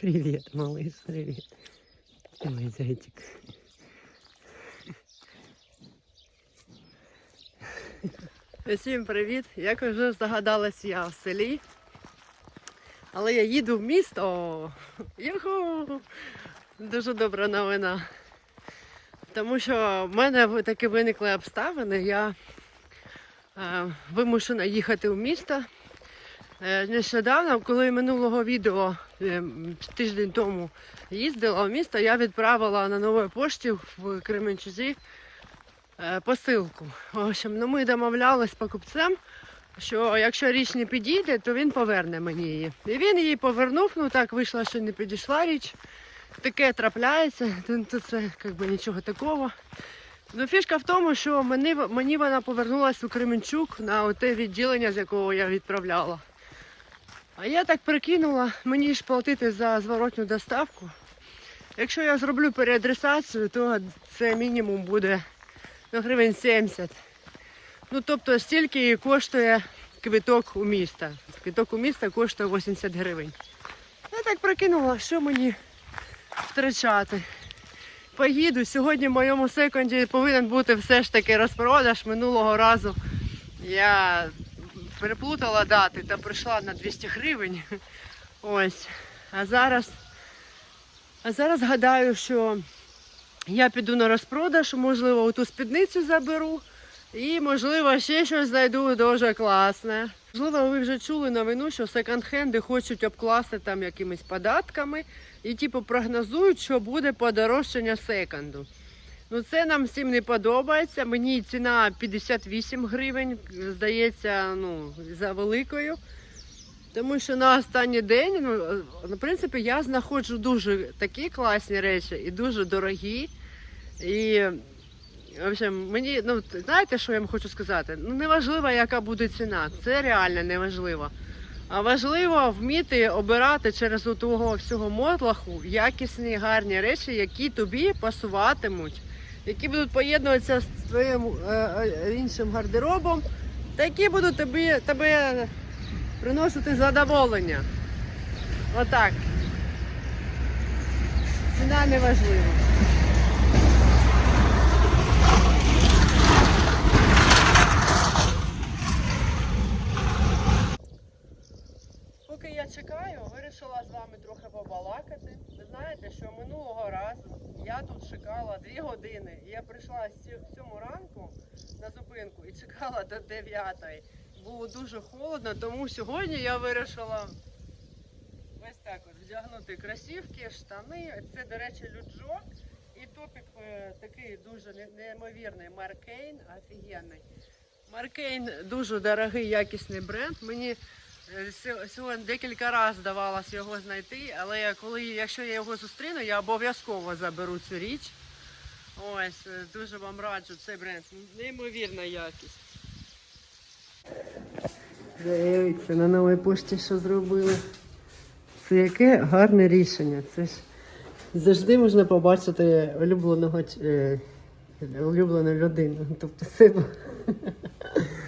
Привет, малыш, привет. Мой зайчик. Всім привіт! Як вже здогадалась, я в селі. Але я їду в місто. Юху! Дуже добра новина. Тому що в мене такі виникли обставини. Я е, вимушена їхати в місто. Е, Нещодавно, коли минулого відео е, тиждень тому їздила в місто, я відправила на новій пошті в Кременчузі е, посилку. В общем, ну ми домовлялись з покупцем, що якщо річ не підійде, то він поверне мені її. І він її повернув, ну так вийшло, що не підійшла річ. Таке трапляється, то це якби нічого такого. Ну, фішка в тому, що мені, мені вона повернулася у Кременчук на те відділення, з якого я відправляла. А я так прикинула, мені ж платити за зворотню доставку. Якщо я зроблю переадресацію, то це мінімум буде ну, гривень 70. Ну, тобто стільки і коштує квиток у міста. Квиток у міста коштує 80 гривень. Я так прикинула, що мені втрачати. Поїду. Сьогодні в моєму секунді повинен бути все ж таки розпродаж. Минулого разу я переплутала дати та прийшла на 200 гривень. Ось. А зараз, а зараз гадаю, що я піду на розпродаж, можливо, ту спідницю заберу. І, можливо, ще щось знайду дуже класне. Можливо, ви вже чули новину, що секонд-хенди хочуть обкласти там якимись податками і типу прогнозують, що буде подорожчання секонду. Ну це нам всім не подобається. Мені ціна 58 гривень, здається, ну, за великою. Тому що на останній день, ну, е, в принципі, я знаходжу дуже такі класні речі і дуже дорогі. І в общем, мені, ну знаєте, що я вам хочу сказати? Ну неважливо, яка буде ціна, це реально неважливо. А важливо вміти обирати через того всього мотлаху якісні гарні речі, які тобі пасуватимуть, які будуть поєднуватися з твоїм е, е, іншим гардеробом, та які будуть тобі тебе приносити задоволення. Отак. Ціна не важлива. Поки я чекаю, вирішила з вами трохи побалакати. Ви знаєте, що минулого разу я тут чекала 2 години. Я прийшла з в 7 ранку на зупинку і чекала до 9. Було дуже холодно, тому сьогодні я вирішила ось так от вдягнути кросівки, штани. Це, до речі, люджок. І топік е, такий дуже неймовірний Маркейн, офігенний. Маркейн дуже дорогий, якісний бренд. Мені е, сьогодні декілька разів здавалось його знайти, але коли, якщо я його зустріну, я обов'язково заберу цю річ. Ось, е, дуже вам раджу цей бренд. Неймовірна якість. Дивіться, на новій пошті що зробили. Це яке гарне рішення. Це ж завжди можна побачити улюбленого е, улюблену людину. Тобто себе.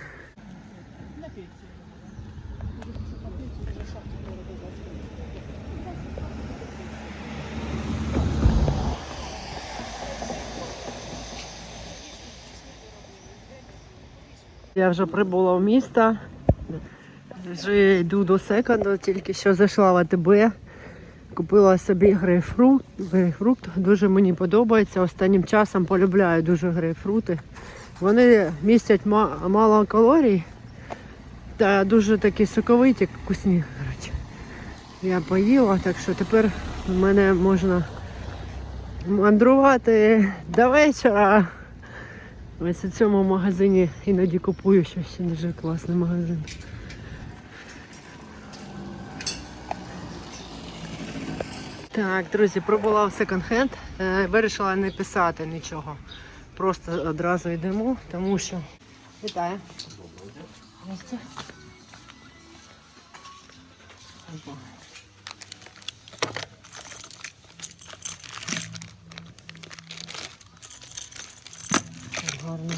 Я вже прибула в місто. Вже йду до секонду, тільки що зайшла в АТБ. Купила собі грейпфрут. Грейпфрут дуже мені подобається. Останнім часом полюбляю дуже грейпфрути. Вони містять мало калорій та дуже такі соковиті, вкусні. Коротше. Я поїла, так що тепер мене можна мандрувати до вечора. Ось у цьому магазині іноді купую щось дуже класний магазин. Так, друзі, пробула в секонд-хенд. Е, Вирішила не писати нічого. Просто одразу йдемо, тому що. Вітаю. Здрасте. Опа. Гарно.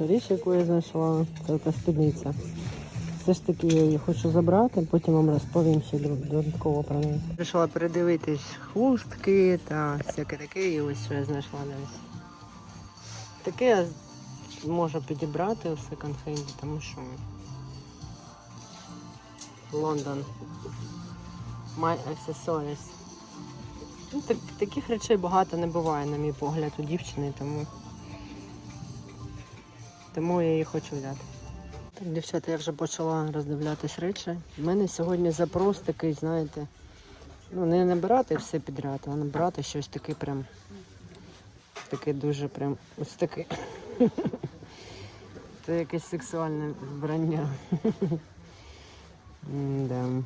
річ, яку я знайшла, це та спідниця. Все ж таки я її хочу забрати, потім вам розповім ще додатково про неї. Прийшла передивитись хустки та всяке таке, і ось що я знайшла десь. Таке я можу підібрати у секонд-хенді, тому що Лондон. My accessories. Ну, так, таких речей багато не буває, на мій погляд, у дівчини, тому, тому я її хочу взяти. Так, дівчата, я вже почала роздивлятись речі. У мене сьогодні запрос такий, знаєте, ну не набирати все підряд, а набирати щось таке прям. Таке дуже прям ось таке. Це якесь сексуальне вбрання. Да.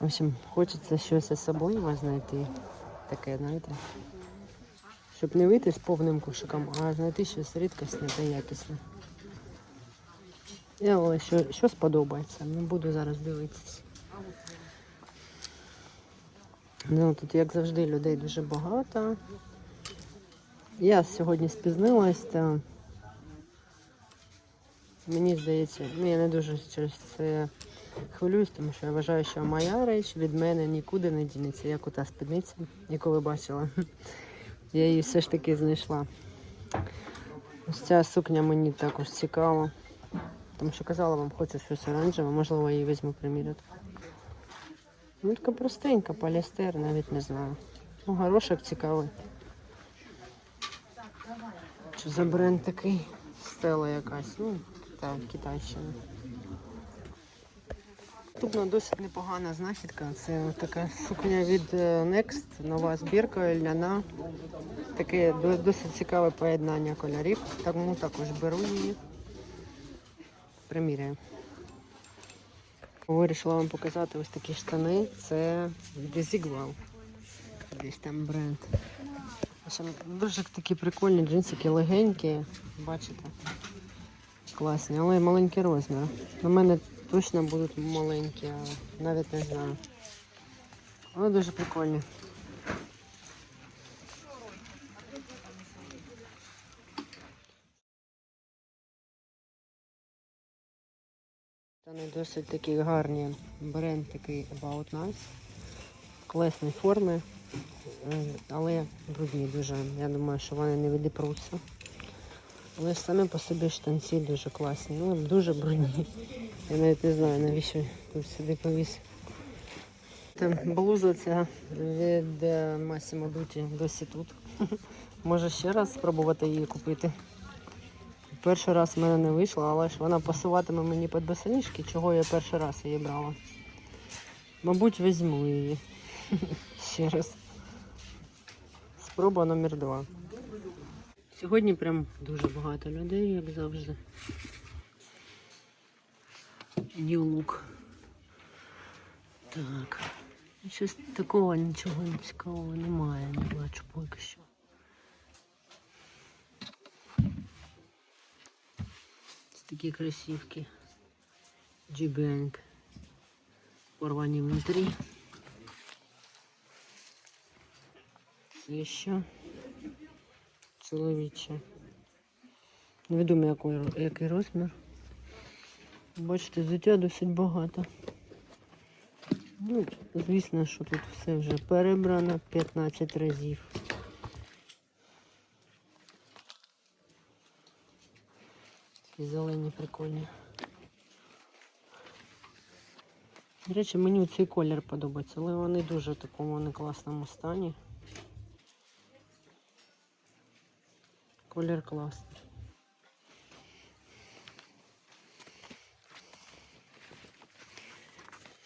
В общем, хочеться щось особливе знайти. Таке, знаєте. Щоб не вийти з повним кошиком, а знайти щось рідкісне та якісне. Я але що, що сподобається, не буду зараз дивитися. Ну, тут, як завжди, людей дуже багато. Я сьогодні спізнилась, та мені здається, ну я не дуже через це хвилююсь, тому що я вважаю, що моя реч від мене нікуди не дінеться, як у та спідниця, яку ви бачили. Я її все ж таки знайшла. Ось ця сукня мені також цікава. Тому що казала вам, хочу щось оранжеве, можливо, її візьму приміряти. Ну, така простенька, поліестер, навіть не знаю. Ну, горошок цікавий. Що за бренд такий? Стела якась. Ну, так, Китайщина. Наступна досить непогана знахідка. Це така сукня від е, Next, нова збірка, ляна. Таке досить цікаве поєднання кольорів. Тому також беру її. Приміряю. Вирішила вам показати ось такі штани. Це Desigual. Десь там бренд. Дуже такі прикольні джинсики, легенькі. Бачите? Класні, але маленький розмір. У мене точно будуть маленькі, але навіть не знаю. Але дуже прикольні. Вони досить такі гарні. Бренд такий About Nice. Класної форми, е, але брудні дуже. Я думаю, що вони не відіпруться. Ж самі по собі штанці дуже класні. Ну, дуже брудні. Я навіть не знаю, навіщо тут сюди повіз. Там блуза ця від Massimo Dutti досі тут. Може ще раз спробувати її купити. Перший раз в мене не вийшло, але ж вона пасуватиме мені під босоніжки, чого я перший раз її брала. Мабуть, візьму її. Ще раз. Спроба номер два. Сьогодні прям дуже багато людей, як завжди. New look. Так. Щось такого нічого цікавого немає, не бачу поки що. Ось такі кросівки. G-Bank. Порвані внутрі. Це що? Чоловіче. Невідомо який, який розмір. Бачите, взуття досить багато. Ну, звісно, що тут все вже перебрано 15 разів. Такі зелені прикольні. До речі, мені цей колір подобається, але вони дуже в такому не класному стані. Колір класний.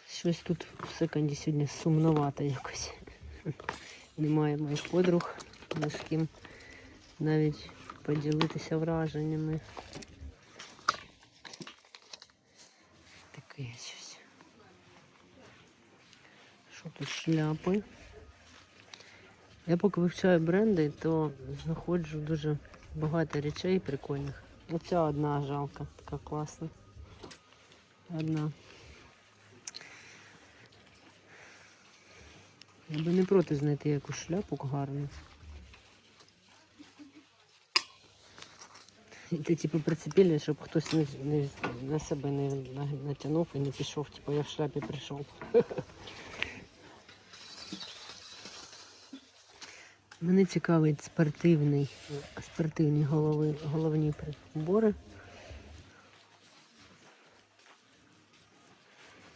Щось тут в секонді сьогодні сумновато якось. Немає моїх подруг, ні з ким навіть поділитися враженнями. Таке щось. Що тут шляпи? Я поки вивчаю бренди, то знаходжу дуже багато речей прикольних. Оця одна жалка, така класна. Одна. Я би не проти знайти якусь шляпу гарну. І ти типу прицепили, щоб хтось не, не, на себе не на- натягнув і не пішов, типу я в шляпі прийшов. Мене цікавить спортивний, спортивні голови, головні прибори.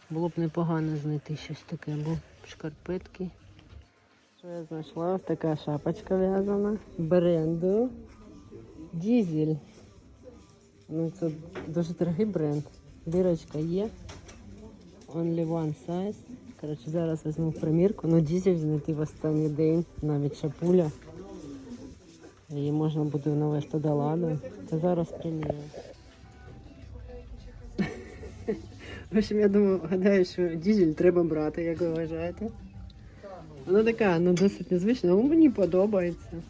Було б непогано знайти щось таке, або шкарпетки. Що я знайшла? Ось така шапочка в'язана. Бренду. Дізель. Ну, це дуже дорогий бренд. Бірочка є. Only one size. Коротше, зараз візьму примірку. Ну, дізель знайти в останній день, навіть шапуля. Її можна буде навести до ладу. Це зараз примірю. В общем, я думаю, гадаю, що дізель треба брати, як ви вважаєте. Вона така, ну досить незвична, але мені подобається.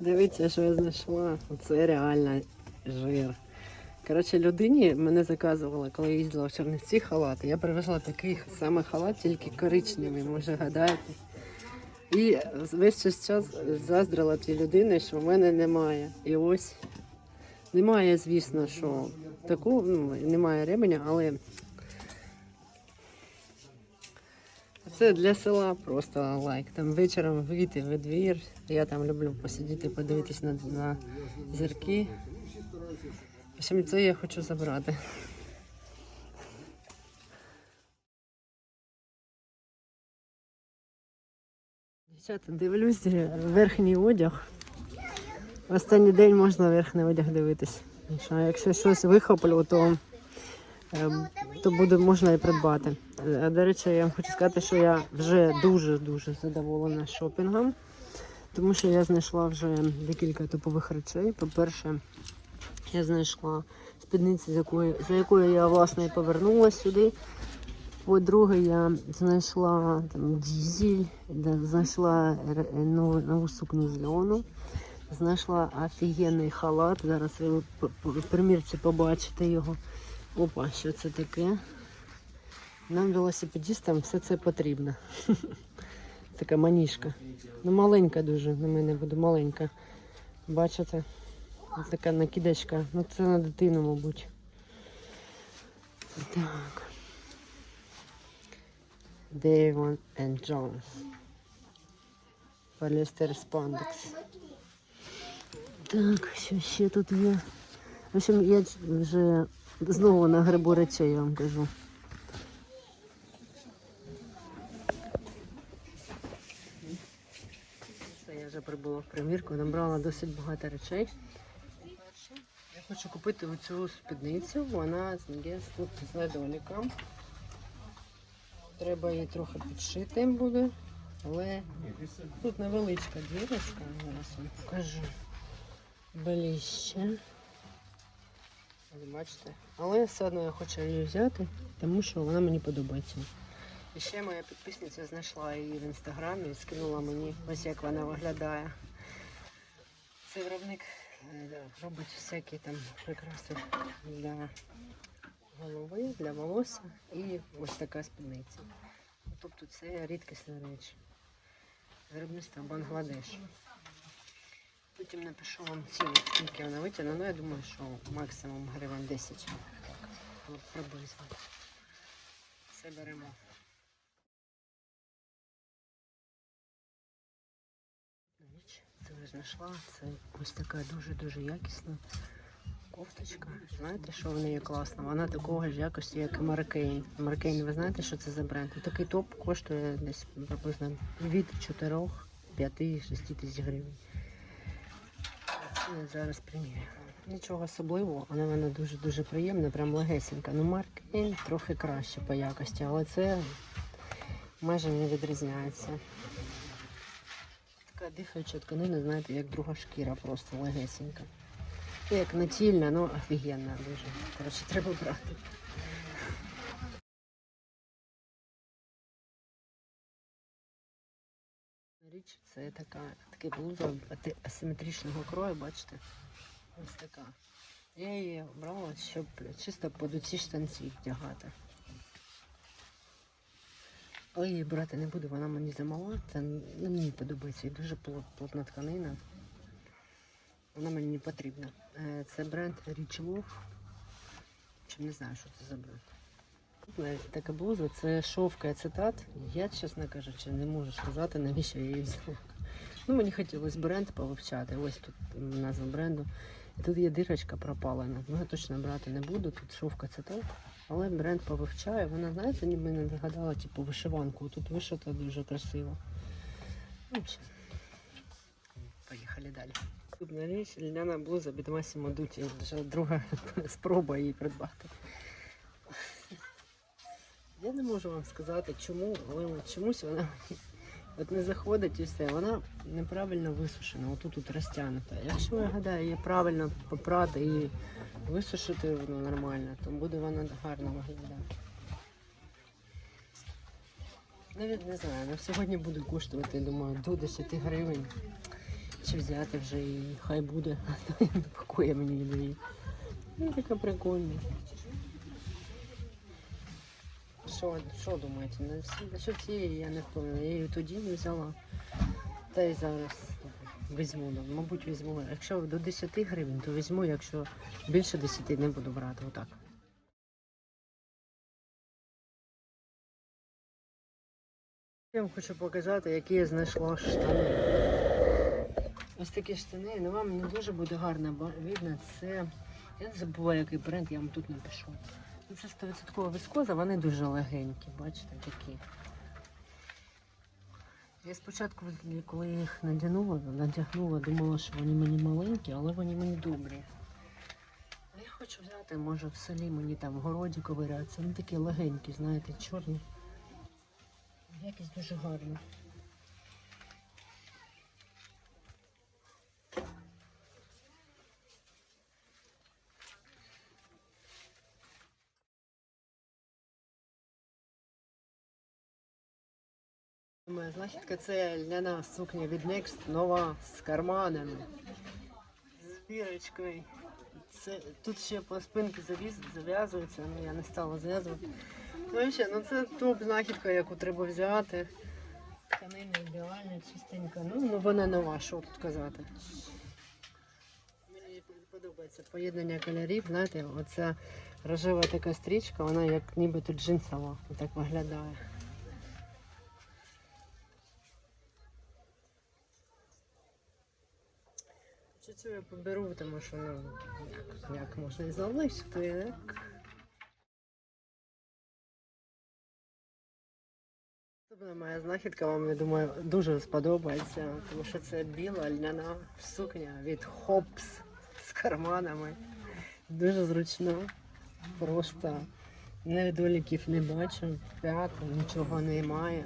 Дивіться, що я знайшла. Це реально жир. Коротше, людині мене заказували, коли я їздила в Чернівці халат. Я привезла такий самий халат, тільки коричневий, може гадаєте. І весь час заздрила тій людині, що в мене немає. І ось немає, звісно, що таку, ну, немає ременя, але це для села просто лайк. Там вечором вийти в двір. Я там люблю посидіти, подивитись на, на зірки. Общем, це я хочу забрати. Дівчата, дивлюсь е, верхній одяг. В останній день можна верхній одяг дивитись. Тому якщо щось вихоплю, то, е, то буде можна і придбати. Е, До речі, я хочу сказати, що я вже дуже-дуже задоволена шопінгом, тому що я знайшла вже декілька топових речей. По-перше, я знайшла спідницю, з якої, за якою я власне і повернулася сюди. По-друге, я знайшла там дізель, знайшла нову, нову сукню з льону, знайшла офігенний халат. Зараз ви в примірці побачите його. Опа, що це таке? Нам, велосипедистам, все це потрібно. Така маніжка. Ну, маленька дуже, на мене буде маленька. Бачите? Ось така накидочка. Ну це на дитину, мабуть. Так. Devon and Jones. Полістер спандекс. Так, що ще тут є? В общем, я вже знову на грибу речей, я вам кажу. Я вже прибула в примірку, набрала досить багато речей. Хочу купити оцю спідницю, вона є з недоліком. Треба її трохи підшити буде, але тут невеличка дірочка, зараз вам покажу ближче. Бачите? Але все одно я хочу її взяти, тому що вона мені подобається. І ще моя підписниця знайшла її в інстаграмі і скинула мені ось як вона виглядає. Цей виробник робить всякі там прикраси для голови, для волосся і ось така спідниця. Тобто це рідкісна річ. Виробництво Бангладеш. Потім напишу вам ціну, скільки вона витягне. Ну, я думаю, що максимум гривень 10. Так, ну, приблизно. Все беремо. Річ, це я знайшла. Це ось така дуже-дуже якісна кофточка. Знаєте, що в неї класно? Вона такого ж якості, як і Маркейн. Маркейн, ви знаєте, що це за бренд? Такий топ коштує десь приблизно від 4, 5, 6 тисяч гривень. Це я зараз приміряю. Нічого особливого, але вона дуже-дуже приємна, прям легесенька. Ну, Маркейн трохи краще по якості, але це майже не відрізняється. Така дихаюча тканина, знаєте, як друга шкіра, просто легесенька. Як натільна, ну офігенна дуже. Коротше, треба брати. Річ це така, така блуза асиметричного крою, бачите? Ось така. Я її обрала, щоб чисто під оці штанці вдягати. Але я її брати не буду, вона мені замала. Це ну, мені подобається. І дуже плотна тканина. Вона мені не потрібна. Е, Це бренд Wolf. Чи не знаю, що це за бренд. Така блуза, це шовка ацетат. Я, чесно кажучи, не можу сказати, навіщо я її взяла. Ну, мені хотілося бренд повивчати. Ось тут назва бренду. І тут є дирочка пропалена. Ну, я точно брати не буду. Тут шовка ацетат. Але бренд повивчає. Вона, знаєте, ніби не нагадала типу вишиванку. Тут вишита дуже красиво. Ну, поїхали далі. Наступна річ льняна блуза від Масімо Дуті. Вже друга спроба її придбати. Я не можу вам сказати, чому, але чомусь вона от не заходить і все. Вона неправильно висушена, отут тут розтягнута. Якщо я гадаю, її правильно попрати і висушити воно нормально, то буде вона гарно виглядати. Навіть не знаю, на сьогодні буде коштувати, думаю, до 10 гривень. Чи взяти вже і хай буде, а то не мені неї. Ну, така прикольна. Що, що думаєте? Всі- цієї я не впевнена. Я її тоді не взяла. Та й зараз візьму. ну, Мабуть, візьму. Якщо до 10 гривень, то візьму, якщо більше 10 не буду брати. Отак. Я вам хочу показати, які я знайшла штани. Ось такі штани, ну вам не дуже буде гарно видно. Це. Я не забуваю, який бренд, я вам тут напишу. Ну, Це 100% вискоза, вони дуже легенькі, бачите, такі. Я спочатку, коли їх надягнула, надягнула, думала, що вони мені маленькі, але вони мені добрі. Я хочу взяти, може в селі мені там в городі ковирятися. Вони такі легенькі, знаєте, чорні. Якість дуже гарна. Моя знахідка це льняна сукня від Next, нова з карманами. З бірочкою. Це, тут ще по спинці зав'язується, ну я не стала зв'язувати. Ну ще, ну це топ знахідка, яку треба взяти. Тканина ідеальна, чистенька. Ну, ну вона нова, що тут казати. Мені подобається поєднання кольорів, знаєте, оця рожева така стрічка, вона як нібито джинсова, так виглядає. Чи цю я поберу, тому що ну як, як можна і залишити, як. Наступна моя знахідка вам, я думаю, дуже сподобається, тому що це біла льняна сукня від Хопс з карманами. Дуже зручно. Просто недоліків не бачу, п'яту, нічого немає.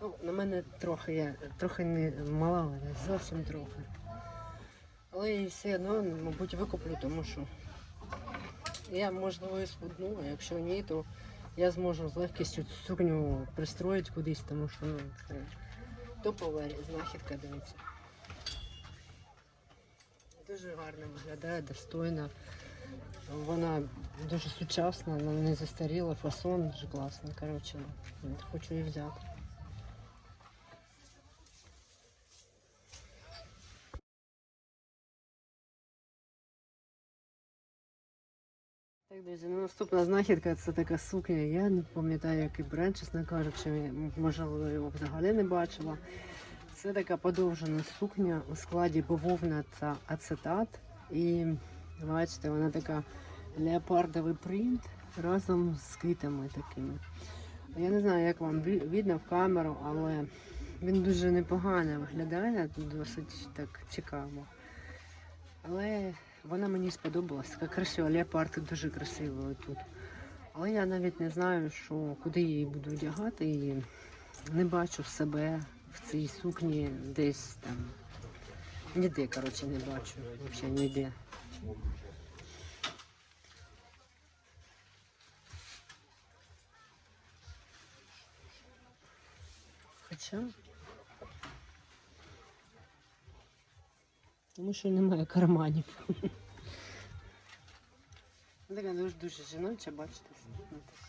Ну, на мене трохи я трохи не мала, вона, зовсім трохи. Але її все одно, мабуть, викуплю, тому що я можливо і схудну, а якщо ні, то я зможу з легкістю цю сукню пристроїти кудись, тому що ну, це топова знахідка, дивіться. Дуже гарно виглядає, достойна. Вона дуже сучасна, вона не застаріла, фасон дуже класний. Коротше, хочу її взяти. Так, друзі, ну, наступна знахідка це така сукня. Я не пам'ятаю, який бренд, чесно кажучи, можливо, його взагалі не бачила. Це така подовжена сукня у складі бавовна та ацетат. І бачите, вона така леопардовий принт разом з квітами такими. Я не знаю, як вам видно в камеру, але він дуже непогано виглядає, досить так цікаво. Але вона мені сподобалась. Така красива, леопард дуже красивий тут. Але я навіть не знаю, що куди її буду одягати. І не бачу себе в цій сукні десь там. Ніде, коротше, не бачу. Взагалі ніде. Хоча. Тому що немає карманів. Така дуже дуже жіноча, бачите. ну, така.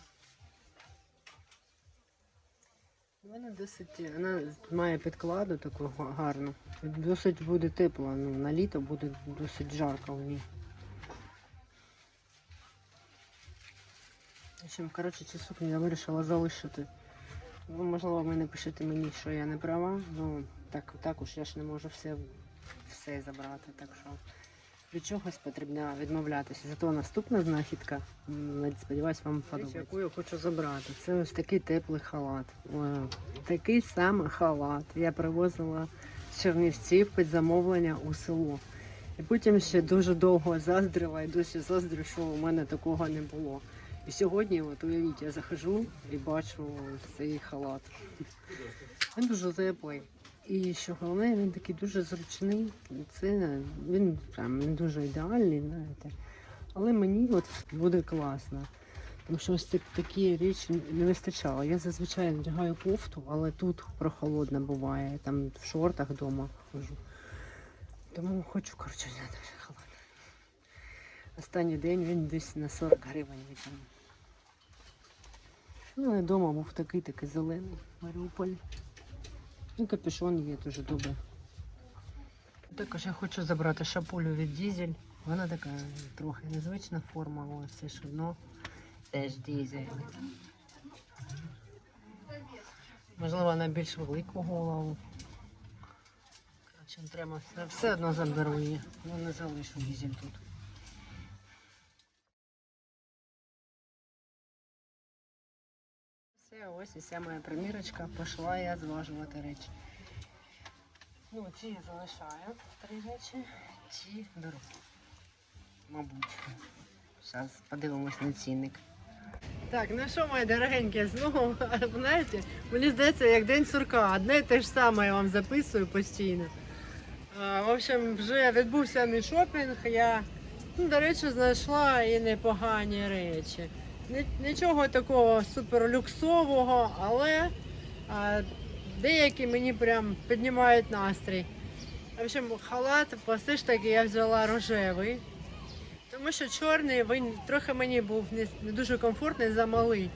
Вона досить, вона має підкладу таку гарну. Досить буде тепло, ну, на літо буде досить жарко в ній. Коротше, цю сукню я вирішила залишити. Ну, можливо, ви напишете мені, що я не права. Ну, так, також я ж не можу все, все забрати. Так що від чогось потрібно відмовлятися. Зато наступна знахідка, сподіваюсь, вам подобається. Яку я хочу забрати. Це ось такий теплий халат. Такий самий халат. Я привозила з Чернівців під замовлення у село. І потім ще дуже довго заздрила і досі заздрю, що у мене такого не було. І сьогодні, от уявіть, я захожу і бачу цей халат. Він дуже теплий. І що головне, він такий дуже зручний. Це він прям він дуже ідеальний, знаєте. Але мені от буде класно. Тому що ось так- такі речі не вистачало. Я зазвичай надягаю кофту, але тут прохолодно буває. Я там в шортах вдома хожу. Тому хочу, коротше, взяти халат. Останній день він десь на 40 гривень витягнув. Ну, а вдома був такий такий зелений Маріуполь. Ну, капюшон є дуже добре. Також я хочу забрати шапулю від дізель. Вона така трохи незвична форма, але все ж одно теж дізель. Можливо, на більш велику голову. Коротше, треба все, одно заберу її. Ну не залишу дізель тут. Все, ось і моя примірочка. Пішла я зважувати речі. Ну, ці я залишаю три речі, ці беру. Мабуть. Зараз подивимось на цінник. Так, ну що, мої дорогенькі, знову, знаєте, мені здається, як день сурка. Одне і те ж саме я вам записую постійно. А, в общем, вже відбувся мій шопінг. Я, ну, до речі, знайшла і непогані речі. Ні- Нічого такого суперлюксового, але а, деякі мені прям піднімають настрій. В общем, халат все таки я взяла рожевий. Тому що чорний він трохи мені був не, не дуже комфортний, замалий.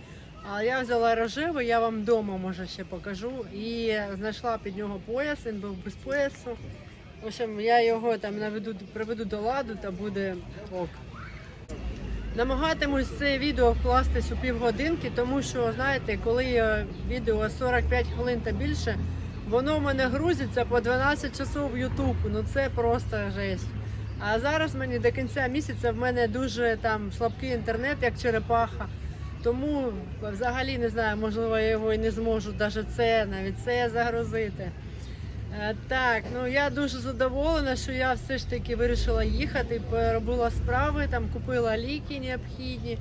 А я взяла рожевий, я вам вдома може ще покажу. І знайшла під нього пояс, він був без поясу. В общем, я його там наведу, приведу до ладу та буде ок. Намагатимусь це відео вкластись у півгодинки, тому що, знаєте, коли відео 45 хвилин та більше, воно в мене грузиться по 12 часов в YouTube. Ну це просто жесть. А зараз мені до кінця місяця в мене дуже там слабкий інтернет, як черепаха. Тому взагалі не знаю, можливо, я його і не зможу навіть це, навіть це загрузити. Е, Так, ну я дуже задоволена, що я все ж таки вирішила їхати, робила справи, там купила ліки необхідні.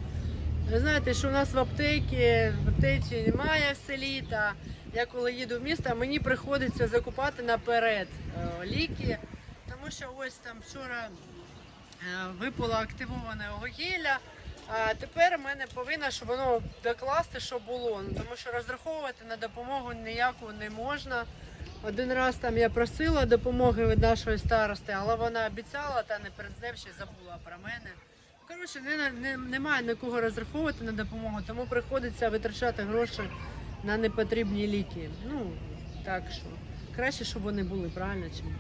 Ви знаєте, що у нас в аптеці, в аптеці немає в селі, та я коли їду в місто, мені приходиться закупати наперед е, ліки, тому що ось там вчора е, випало активоване вугілля. А тепер в мене повинно, щоб воно докласти, що було. Ну, тому що розраховувати на допомогу ніяку не можна. Один раз там я просила допомоги від нашої старости, але вона обіцяла та не перед днем ще забула про мене. Коротше, не, не, немає на кого розраховувати на допомогу, тому приходиться витрачати гроші на непотрібні ліки. Ну, так що. Краще, щоб вони були, правильно чи ні?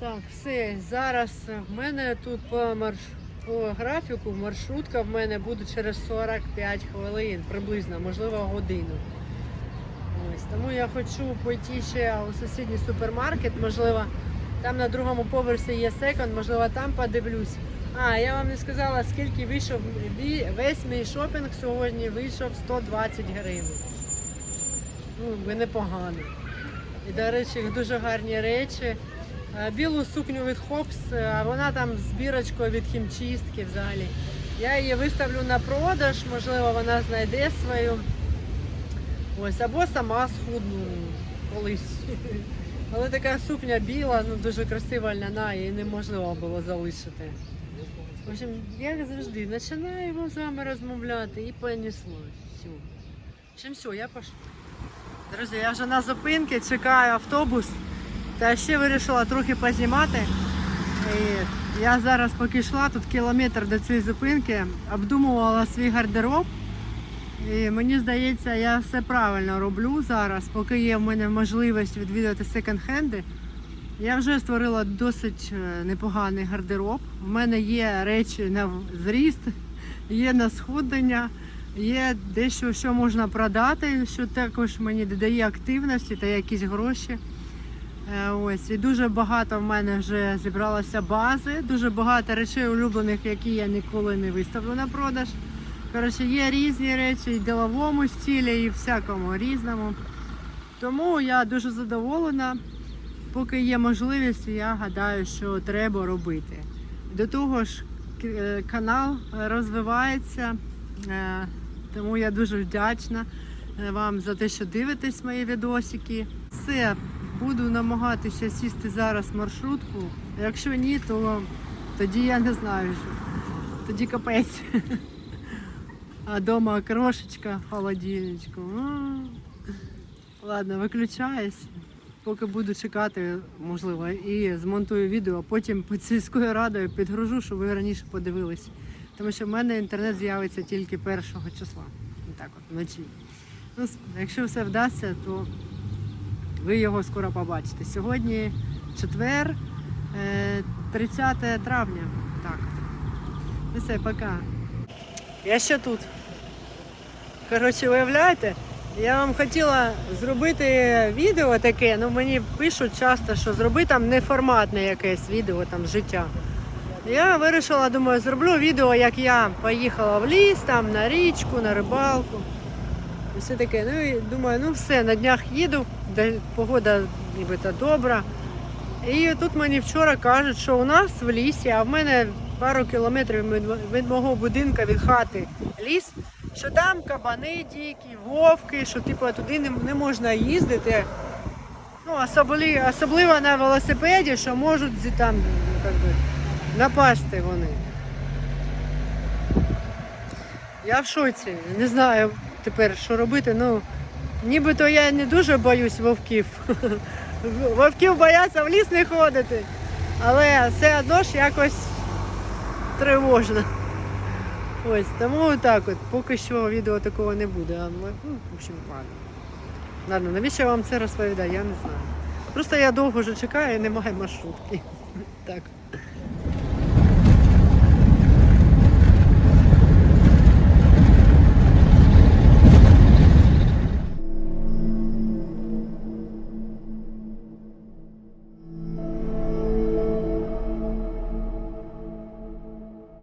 Так, все. Зараз в мене тут по, марш... по графіку маршрутка в мене буде через 45 хвилин, приблизно, можливо, годину. Ось, тому я хочу пойти ще у сусідній супермаркет, можливо, там на другому поверсі є секонд, можливо, там подивлюсь. А, я вам не сказала, скільки вийшов весь мій шопінг сьогодні вийшов 120 гривень. Ну, непогано. І, до речі, дуже гарні речі. Е, Білу сукню від Хопс, а вона там з бірочкою від хімчистки взагалі. Я її виставлю на продаж, можливо, вона знайде свою. Ось, або сама схудну колись. Але така сукня біла, ну дуже красива ляна, її неможливо було залишити. В общем, як завжди, починаємо з вами розмовляти і понеслось. Все. В общем, все, я пошла. Друзі, я вже на зупинці, чекаю автобус. Та ще вирішила трохи познімати. І я зараз поки йшла, тут кілометр до цієї зупинки, обдумувала свій гардероб. І мені здається, я все правильно роблю зараз, поки є в мене можливість відвідати секонд-хенди. Я вже створила досить е, непоганий гардероб. У мене є речі на зріст, є на схуднення, є дещо, що можна продати, що також мені додає активності та якісь гроші. Е, Ось і дуже багато в мене вже зібралося бази, дуже багато речей улюблених, які я ніколи не виставлю на продаж. Коротше, є різні речі і в діловому стилі, і всякому різному. Тому я дуже задоволена. Поки є можливість, я гадаю, що треба робити. До того ж, е, канал розвивається, е, тому я дуже вдячна е, вам за те, що дивитесь мої відосики. Все, буду намагатися сісти зараз маршрутку. Якщо ні, то тоді я не знаю, що. Тоді капець. А дома крошечка холодильничку. Ладно, виключаюсь. Поки буду чекати, можливо, і змонтую відео, а потім під сільською радою підгружу, щоб ви раніше подивились. Тому що в мене інтернет з'явиться тільки першого числа. Так от, вночі. Ну, якщо все вдасться, то ви його скоро побачите. Сьогодні четвер, е, 30 травня. Так. Ну все, пока. Я ще тут. Коротше, виявляєте, я вам хотіла зробити відео таке, ну мені пишуть часто, що зроби там неформатне якесь відео там життя. Я вирішила, думаю, зроблю відео, як я поїхала в ліс, там на річку, на рибалку. І все таке. Ну і думаю, ну все, на днях їду, де погода нібито добра. І тут мені вчора кажуть, що у нас в лісі, а в мене пару кілометрів від, мого будинку від хати ліс, що там кабани дикі, вовки, що типу туди не, не можна їздити. Ну, особливо, особливо на велосипеді, що можуть зі- там ну, би, напасти вони. Я в шоці, не знаю тепер, що робити. Ну, нібито я не дуже боюсь вовків. Вовків бояться в ліс не ходити. Але все одно ж якось тривожно. Ось, тому так от, поки що відео такого не буде. А, ну, в общем, ладно. Ладно, навіщо я вам це розповідаю, я не знаю. Просто я довго вже чекаю і немає маршрутки. Так.